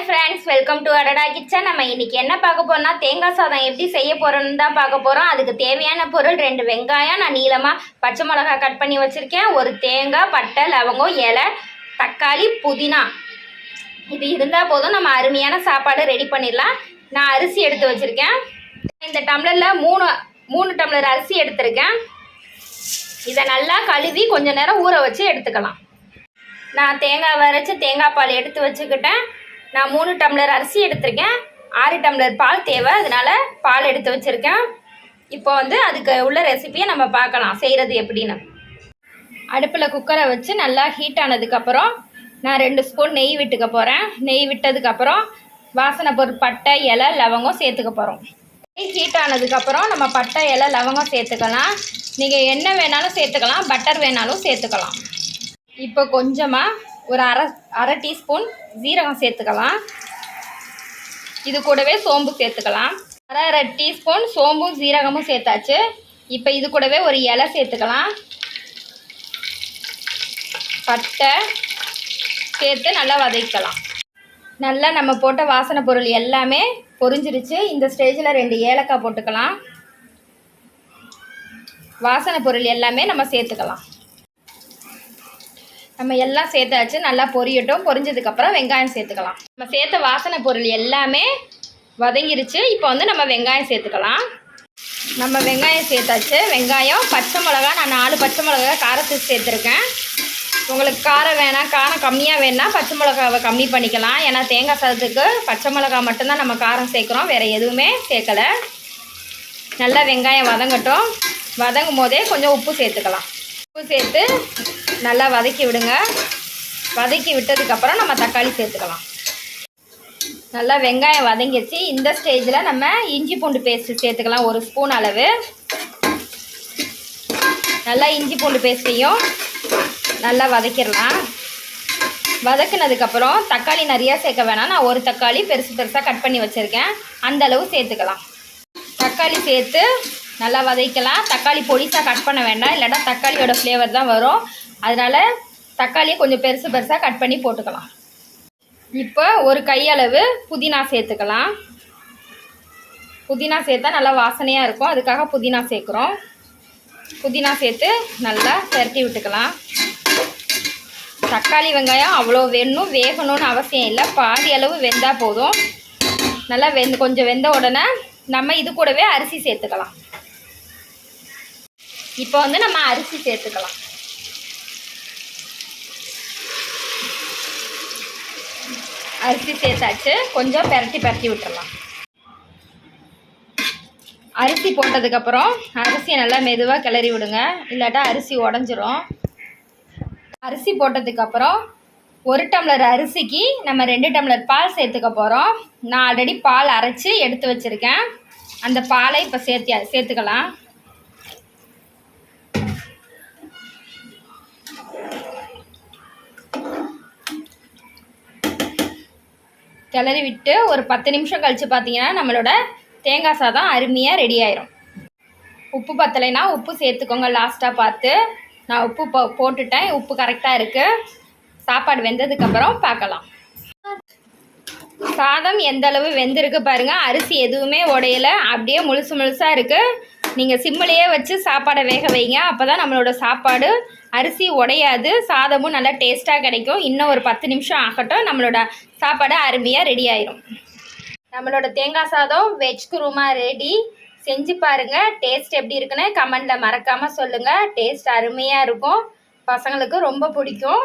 Hi friends welcome to Adada kitchen நம்ம இன்னைக்கு என்ன பார்க்க போறோம்னா தேங்காய் சாதம் எப்படி செய்ய போறோம்னு தான் பார்க்க போறோம். அதுக்கு தேவையான பொருள் ரெண்டு வெங்காயம். நான் நீளமாக பச்சை மிளகா கட் பண்ணி வச்சிருக்கேன். ஒரு தேங்காய் பட்டை லவங்கம் இலை தக்காளி புதினா. இது இருந்தால் போதும். நம்ம அருமையான சாப்பாடு ரெடி பண்ணிடலாம். நான் அரிசி எடுத்து வச்சுருக்கேன். இந்த டம்ளரில் மூணு மூணு டம்ளர் அரிசி எடுத்திருக்கேன். இதை நல்லா கழுவி கொஞ்சம் நேரம் ஊற வச்சு எடுத்துக்கலாம். நான் தேங்காய் வரைச்சி தேங்காய் பால் எடுத்து வச்சுக்கிட்டேன். நான் மூணு டம்ளர் அரிசி எடுத்திருக்கேன். ஆறு டம்ளர் பால் தேவை. அதனால பால் எடுத்து வச்சுருக்கேன். இப்போ வந்து அதுக்கு உள்ள ரெசிபியை நம்ம பார்க்கலாம். செய்கிறது எப்படின்னு. அடுப்பில் குக்கரை வச்சு நல்லா ஹீட் ஆனதுக்கப்புறம் நான் ரெண்டு ஸ்பூன் நெய் விட்டுக்க போகிறேன் நெய் விட்டதுக்கப்புறம் வாசனை பொருள் பட்டை இலை லவங்கம் சேர்த்துக்க போகிறோம் நெய் ஹீட் ஆனதுக்கப்புறம் நம்ம பட்டை இலை லவங்கம் சேர்த்துக்கலாம். நீங்கள் என்ன வேணாலும் சேர்த்துக்கலாம். பட்டர் வேணாலும் சேர்த்துக்கலாம். இப்போ கொஞ்சமாக ஒரு அரை அரை டீஸ்பூன் ஜீரகம் சேர்த்துக்கலாம். இது கூடவே சோம்பு சேர்த்துக்கலாம். அரை அரை டீஸ்பூன் சோம்பும் ஜீரகமும் சேர்த்தாச்சு. இப்போ இது கூடவே ஒரு இலை சேர்த்துக்கலாம். பட்டை சேர்த்து நல்லா வதக்கலாம். நல்லா நம்ம போட்ட வாசனை பொருள் எல்லாமே பொரிஞ்சிருச்சு. இந்த ஸ்டேஜில் ரெண்டு ஏலக்காய் போட்டுக்கலாம். வாசனை பொருள் எல்லாமே நம்ம சேர்த்துக்கலாம். நம்ம எல்லாம் சேர்த்தாச்சு நல்லா பொரியட்டும். பொரிஞ்சதுக்கப்புறம் வெங்காயம் சேர்த்துக்கலாம். நம்ம சேர்த்த வாசனை பொருள் எல்லாமே வதங்கிருச்சு. இப்போ வந்து நம்ம வெங்காயம் சேர்த்துக்கலாம். நம்ம வெங்காயம் சேர்த்தாச்சு. வெங்காயம் பச்சை மிளகா நான் நாலு பச்சை மிளகா காரத்துக்கு சேர்த்துருக்கேன். உங்களுக்கு காரம் வேணாம் காரம் கம்மியாக வேணால் பச்சை மிளகாவை கம்மி பண்ணிக்கலாம். ஏன்னா தேங்காய் சாதத்துக்கு பச்சை மிளகா மட்டும்தான் நம்ம காரம் சேர்க்குறோம். வேறு எதுவுமே சேர்க்கலை. நல்லா வெங்காயம் வதங்கட்டும். வதங்கும் போதே கொஞ்சம் உப்பு சேர்த்துக்கலாம். உப்பு சேர்த்து நல்லா வதக்கி விடுங்க. வதக்கி விட்டதுக்கப்புறம் நம்ம தக்காளி சேர்த்துக்கலாம். நல்லா வெங்காயம் வதங்கிச்சு இந்த ஸ்டேஜில் நம்ம இஞ்சி பூண்டு பேஸ்ட்டு சேர்த்துக்கலாம். ஒரு ஸ்பூன் அளவு. நல்லா இஞ்சி பூண்டு பேஸ்ட்டையும் நல்லா வதக்கிடலாம். வதக்குனதுக்கப்புறம் தக்காளி நிறையா சேர்க்க வேணாம். நான் ஒரு தக்காளி பெருசு பெருசாக கட் பண்ணி வச்சுருக்கேன். அந்த அளவு சேர்த்துக்கலாம். தக்காளி சேர்த்து நல்லா வதக்கலாம். தக்காளி பொடிசாக கட் பண்ண வேண்டாம். இல்லைன்னா தக்காளியோட ஃப்ளேவர் தான் வரும். அதனால் தக்காளியை கொஞ்சம் பெருசு பெருசாக கட் பண்ணி போட்டுக்கலாம். இப்போ ஒரு கையளவு புதினா சேர்த்துக்கலாம். புதினா சேர்த்தா நல்லா வாசனையாக இருக்கும். அதுக்காக புதினா சேர்க்குறோம். புதினா சேர்த்து நல்லா திரட்டி விட்டுக்கலாம். தக்காளி வெங்காயம் அவ்வளோ வேணும். வேகணும்னு அவசியம் இல்லை. பாதி அளவு வெந்தால் போதும். நல்லா வெந்து கொஞ்சம் வெந்த உடனே நம்ம இது கூடவே அரிசி சேர்த்துக்கலாம். இப்போ வந்து நம்ம அரிசி சேர்த்துக்கலாம். அரிசி சேர்த்தாச்சு. கொஞ்சம் பெரட்டி பெரட்டி விட்டுடலாம் அரிசி போட்டதுக்கப்புறம் அரிசியை நல்லா மெதுவாக கிளறி விடுங்க. இல்லாட்டா அரிசி உடஞ்சிரும். அரிசி போட்டதுக்கப்புறம் ஒரு டம்ளர் அரிசிக்கு நம்ம ரெண்டு டம்ளர் பால் சேர்த்துக்க போகிறோம் நான் ஆல்ரெடி பால் அரைச்சி எடுத்து வச்சுருக்கேன். அந்த பாலை இப்போ சேர்த்தி சேர்த்துக்கலாம். கிளறி விட்டு ஒரு பத்து நிமிஷம் கழித்து பார்த்தீங்கன்னா நம்மளோட தேங்காய் சாதம் அருமையாக ரெடி ஆயிரும். உப்பு பத்தலைன்னா உப்பு சேர்த்துக்கோங்க. லாஸ்ட்டாக பார்த்து நான் உப்பு போ போட்டுட்டேன். உப்பு கரெக்டாக இருக்குது சாப்பாடு வெந்ததுக்கப்புறம் பார்க்கலாம். சாதம் எந்த அளவு வெந்திருக்கு பாருங்கள் அரிசி எதுவுமே உடையலை. அப்படியே முழுசு முழுசாக இருக்குது நீங்கள் சிம்மிலேயே வச்சு சாப்பாடை வேக வைங்க. அப்போ தான் நம்மளோட சாப்பாடு அரிசி உடையாது சாதமும் நல்லா டேஸ்ட்டாக கிடைக்கும். இன்னும் ஒரு பத்து நிமிஷம் ஆகட்டும். நம்மளோட சாப்பாடு அருமையாக ரெடி ஆயிரும். நம்மளோட தேங்காய் சாதம் வெஜ் குருமா ரெடி செஞ்சு பாருங்கள் டேஸ்ட் எப்படி இருக்குன்னு கமெண்டில் மறக்காமல் சொல்லுங்கள் டேஸ்ட் அருமையாக இருக்கும். பசங்களுக்கு ரொம்ப பிடிக்கும்.